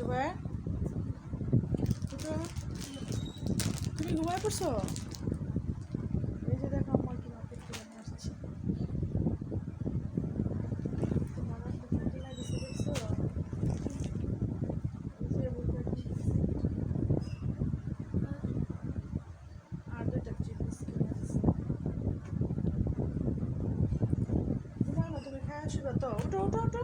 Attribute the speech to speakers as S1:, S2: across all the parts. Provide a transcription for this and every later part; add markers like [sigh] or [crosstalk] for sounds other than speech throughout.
S1: জুবাই তুমি ঘুমায় পড়ছো? এই যে দেখো আমার কি মার্কেট করে নিয়ে আসছি তোমার একটা ছুটি লাগিয়েছে দেখছ এই যে বুকের আর দুইটা চিপস কিনে আসছি ঘুমাও না তুমি খায় আসবে তো ওঠো ওঠো ওঠো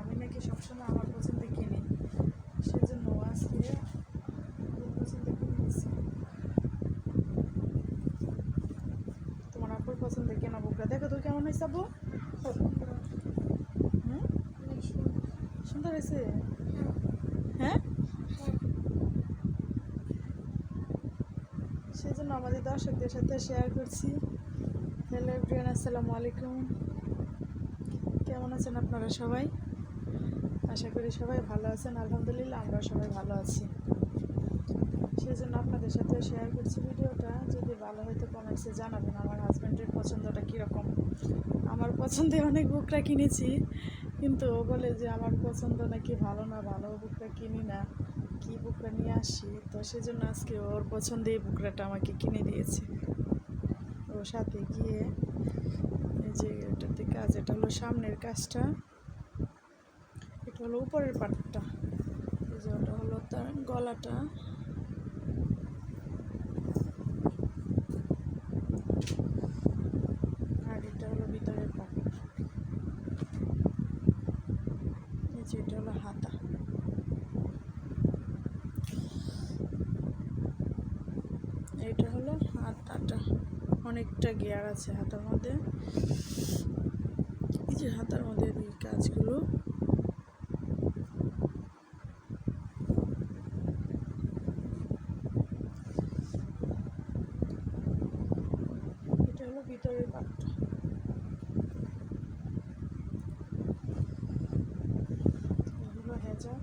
S1: আমি নাকি সবসময় আমার পছন্দে কিনি সেজন্য আজকে ওর পছন্দে কিনে নিয়েছি তোমার আপুর পছন্দে কেনা বুকটা দেখো তুই কেমন হয়েছে সুন্দর হয়েছে? হ্যাঁ? সেজন্য আমাদের দর্শকদের সাথে শেয়ার করছি। হ্যালো এভরিওয়ান আসসালামু আলাইকুম। কেমন আছেন আপনারা সবাই? আশা করি সবাই ভালো আছেন। আলহামদুলিল্লাহ আমরা সবাই ভালো আছি। সেই জন্য আপনাদের সাথে শেয়ার করছি ভিডিওটা। যদি ভালো হয়তো কমেন্টসে জানাবেন আমার হাজব্যান্ডের পছন্দটা কীরকম। আমার পছন্দে অনেক বুকটা কিনেছি, কিন্তু ও বলে যে আমার পছন্দ নাকি ভালো না, ভালো বুকটা কিনি না, কী বুকটা নিয়ে আসি? তো সেজন্য আজকে ওর পছন্দে এই বুকরাটা আমাকে কিনে দিয়েছে। ওর সাথে গিয়ে এই যে এটাতে কাজ, এটা হলো সামনের কাজটা। এটা হলো উপরের পাটটা। এই যে ওটা হলো তার গলাটা আর এটা হলো ভিতরের পাট এই যে এটা হলো হাতা এটা হলো আর তাটা অনেকটা গিয়ার আছে হাতার মধ্যে। এই যে হাতার মধ্যে এই কাজগুলো। এটা হলো ভিতরের পাটটা। হেজা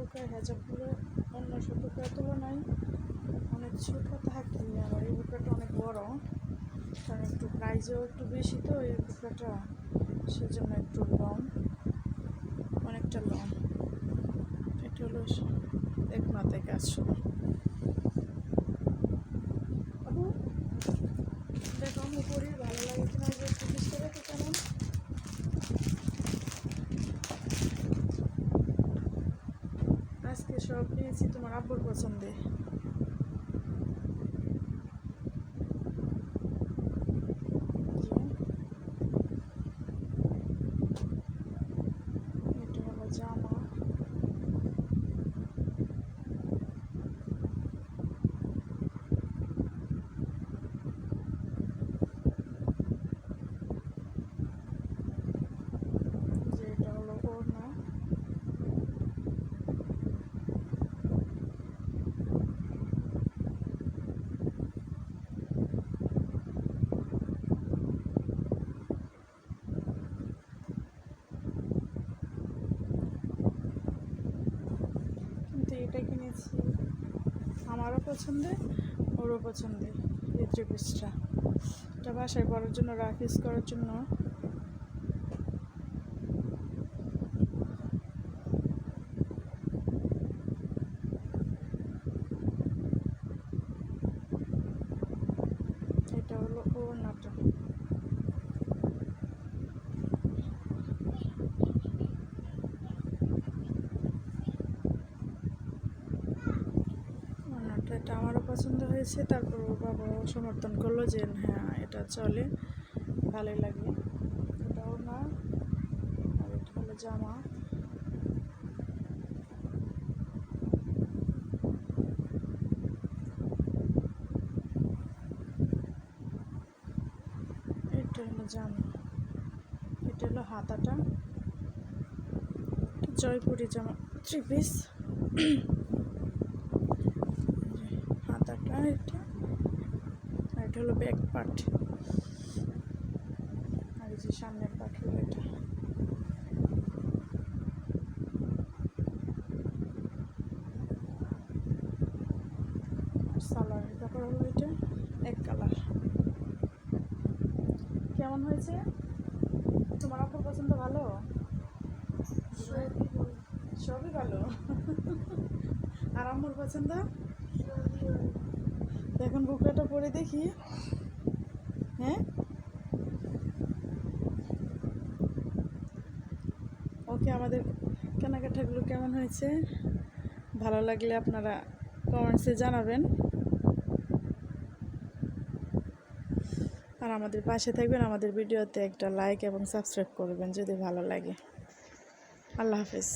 S1: বুকের হেজাবগুলো অন্য বুকের তুলনায় অনেক ছোটো থাকে আবার এই বুকটা অনেক বড়, কারণ একটু প্রাইজও একটু বেশি তো এই বুকটা সেজন্য একটু লং অনেকটা লং এটা হলো এক মাথায় কাজ শুরু দেখো, আমি করি ভালো লাগে কিনা যে জিজ্ঞেস করে তো কেমন আজকে সব নিয়েছি তোমার আব্বুর পছন্দে এটা হলো জামা যে এটা হলো ওড়না কিন্তু এটা কিনেছি আমারও পছন্দের ওরও পছন্দের এই ত্রিপিসটা এটা বাসায় পরার জন্য রাফিস করার জন্য এটা হলো ওড়নাটা ওড়নাটা এটা আমারও পছন্দ হয়েছে, তারপর ওর বাবাও সমর্থন করল যে হ্যাঁ এটা চলে, ভালোই লাগে। এটা ওড়না আর এটা হলো জামা। এটা হলো জামা, এটা হলো হাতাটা। জয়পুরি জামা, থ্রি পিস। আর এটা। আর এটা হলো ব্যাক পার্ট আর এই যে সামনের পার্ট হলো এটা। সালোয়ারের কাপড় হলো এটা, এক কালার কেমন হয়েছে? তোমার আপনার পছন্দ ভালো? সবই ভালো। [laughs] আর আমার পছন্দ? এখন বুকলাটা পরে দেখি। হ্যাঁ? ওকে, আমাদের কেনাকাটাগুলো কেমন হয়েছে? ভালো লাগলে আপনারা কমেন্টসে জানাবেন। আর আমাদের পাশে থাকবেন, আমাদের ভিডিওতে একটা লাইক এবং সাবস্ক্রাইব করবেন যদি ভালো লাগে। আল্লাহ হাফেজ।